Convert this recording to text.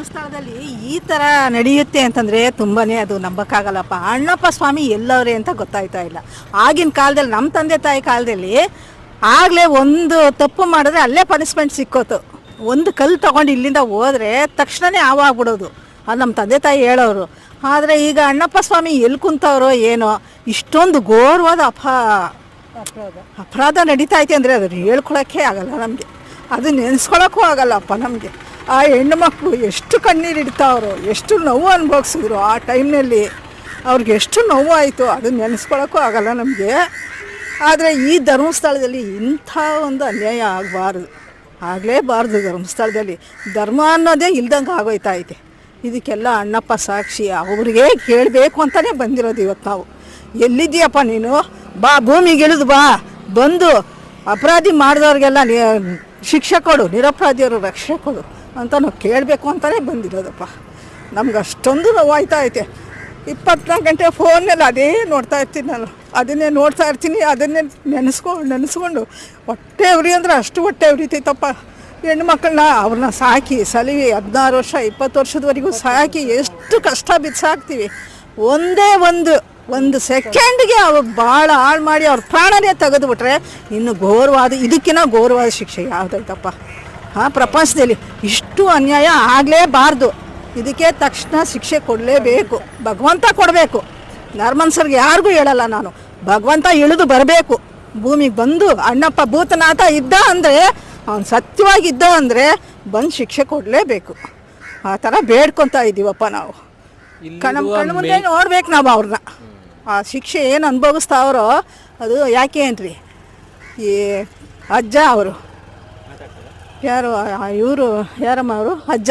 ಧರ್ಮಸ್ಥಳದಲ್ಲಿ ಈ ಥರ ನಡೆಯುತ್ತೆ ಅಂತಂದರೆ ತುಂಬಾ ಅದು ನಂಬಕ್ಕಾಗಲ್ಲಪ್ಪ. ಅಣ್ಣಪ್ಪ ಸ್ವಾಮಿ ಎಲ್ಲವ್ರೆ ಅಂತ ಗೊತ್ತಾಯ್ತಾ ಇಲ್ಲ. ಆಗಿನ ಕಾಲದಲ್ಲಿ ನಮ್ಮ ತಂದೆ ತಾಯಿ ಕಾಲದಲ್ಲಿ ಆಗಲೇ ಒಂದು ತಪ್ಪು ಮಾಡಿದ್ರೆ ಅಲ್ಲೇ ಪನಿಷ್ಮೆಂಟ್ ಸಿಕ್ಕೋತು. ಒಂದು ಕಲ್ಲು ತಗೊಂಡು ಇಲ್ಲಿಂದ ಹೋದ್ರೆ ತಕ್ಷಣವೇ ಆವಾಗ್ಬಿಡೋದು ಅದು ನಮ್ಮ ತಂದೆ ತಾಯಿ ಹೇಳೋರು. ಆದರೆ ಈಗ ಅಣ್ಣಪ್ಪ ಸ್ವಾಮಿ ಎಲ್ಲಿ ಕುಂತವ್ರೋ ಏನೋ ಇಷ್ಟೊಂದು ಘೋರವಾದ ಅಪ ಅಪರಾಧ. ನಡೀತಾ ಐತೆ ಅಂದರೆ ಅದನ್ನು ಹೇಳ್ಕೊಳಕ್ಕೆ ಆಗಲ್ಲ ನಮಗೆ. ಅದು ನೆನೆಸ್ಕೊಳಕ್ಕೂ ಆಗಲ್ಲಪ್ಪ ನಮಗೆ. ಆ ಹೆಣ್ಣು ಮಕ್ಕಳು ಎಷ್ಟು ಕಣ್ಣೀರು ಇಡ್ತಾವ್ರೋ, ಎಷ್ಟು ನೋವು ಅನುಭವಿಸಿದ್ರು ಆ ಟೈಮ್ನಲ್ಲಿ. ಅವ್ರಿಗೆ ಎಷ್ಟು ನೋವು ಆಯಿತು ಅದು ನೆನೆಸ್ಕೊಳ್ಳೋಕ್ಕೂ ಆಗಲ್ಲ ನಮಗೆ. ಆದರೆ ಈ ಧರ್ಮಸ್ಥಳದಲ್ಲಿ ಇಂಥ ಒಂದು ಅನ್ಯಾಯ ಆಗಬಾರ್ದು. ಆಗಲೇಬಾರ್ದು ಧರ್ಮಸ್ಥಳದಲ್ಲಿ. ಧರ್ಮ ಅನ್ನೋದೇ ಇಲ್ದಂಗೆ ಆಗೋಯ್ತಾ ಐತೆ ಇದಕ್ಕೆಲ್ಲ ಅಣ್ಣಪ್ಪ ಸಾಕ್ಷಿ, ಅವ್ರಿಗೆ ಕೇಳಬೇಕು ಅಂತಲೇ ಬಂದಿರೋದು ಇವತ್ತು ನಾವು. ಎಲ್ಲಿದ್ದೀಯಪ್ಪ ನೀನು? ಬಾ, ಭೂಮಿಗೆ ಇಳಿದು ಬಾ. ಬಂದು ಅಪರಾಧಿ ಮಾಡಿದವ್ರಿಗೆಲ್ಲ ಶಿಕ್ಷೆ ಕೊಡು ನಿರಪರಾಧಿಯವರು ರಕ್ಷೆ ಕೊಡು. ಅಂತ ನಾವು ಕೇಳಬೇಕು ಅಂತಲೇ ಬಂದಿರೋದಪ್ಪ. ನಮ್ಗೆ ಅಷ್ಟೊಂದು ನೋವಾಯ್ತಾ ಐತೆ. ಇಪ್ಪತ್ನಾಲ್ಕು ಗಂಟೆ ಫೋನಲ್ಲಿ ಅದೇ ನೋಡ್ತಾ ಇರ್ತೀನಿ ನಾನು ಅದನ್ನೇ ನೋಡ್ತಾ ಇರ್ತೀನಿ, ಅದನ್ನೇ ನೆನೆಸ್ಕೊಂಡು ನೆನೆಸ್ಕೊಂಡು ಹೊಟ್ಟೆ ಉರಿ ಅಂದರೆ ಅಷ್ಟು ಹೊಟ್ಟೆ ಉರಿತೈತಪ್ಪ. ಹೆಣ್ಣು ಮಕ್ಕಳನ್ನ ಅವ್ರನ್ನ ಸಾಕಿ ಸಲಿವಿ ಹದಿನಾರು ವರ್ಷ, ಇಪ್ಪತ್ತು ವರ್ಷದವರೆಗೂ ಸಾಕಿ ಎಷ್ಟು ಕಷ್ಟ ಬಿದ್ದು ಒಂದೇ ಒಂದು ಒಂದು ಸೆಕೆಂಡ್ಗೆ ಅವ್ರು ಭಾಳ ಹಾಳು ಮಾಡಿ ಅವ್ರ ಪ್ರಾಣನೇ ತೆಗೆದುಬಿಟ್ರೆ ಇನ್ನು ಘೋರವಾದ, ಇದಕ್ಕಿಂತ ಘೋರವಾದ ಶಿಕ್ಷೆ ಯಾವುದೈತಪ್ಪ ಹಾಂ ಪ್ರಪಂಚದಲ್ಲಿ ಇಷ್ಟು ಅನ್ಯಾಯ ಆಗಲೇಬಾರ್ದು. ಇದಕ್ಕೆ ತಕ್ಷಣ ಶಿಕ್ಷೆ ಕೊಡಲೇಬೇಕು. ಭಗವಂತ ಕೊಡಬೇಕು. ನರ್ಮನ್ಸರ್ಗೆ ಯಾರಿಗೂ ಹೇಳಲ್ಲ ನಾನು. ಭಗವಂತ ಇಳಿದು ಬರಬೇಕು. ಭೂಮಿಗೆ ಬಂದು ಅಣ್ಣಪ್ಪ ಭೂತನಾಥ ಇದ್ದ ಅಂದರೆ ಅವ್ನು ಸತ್ಯವಾಗಿದ್ದ ಅಂದರೆ ಬಂದು ಶಿಕ್ಷೆ ಕೊಡಲೇಬೇಕು. ಆ ಥರ ಬೇಡ್ಕೊತಾ ಇದ್ದೀವಪ್ಪ ನಾವು. ನಮ್ಮ ಕಣ್ಣು ಮುಂದೆ ನೋಡ್ಬೇಕು ನಾವು ಅವ್ರನ್ನ ಆ ಶಿಕ್ಷೆ ಏನು ಅನುಭವಿಸ್ತಾವ್ರೋ ಅದು ಯಾಕೆ ಏನ್ರಿ? ಈ ಅಜ್ಜ ಅವರು. ಯಾರು ಇವರು ಯಾರಮ್ಮ ಅವರು? ಅಜ್ಜ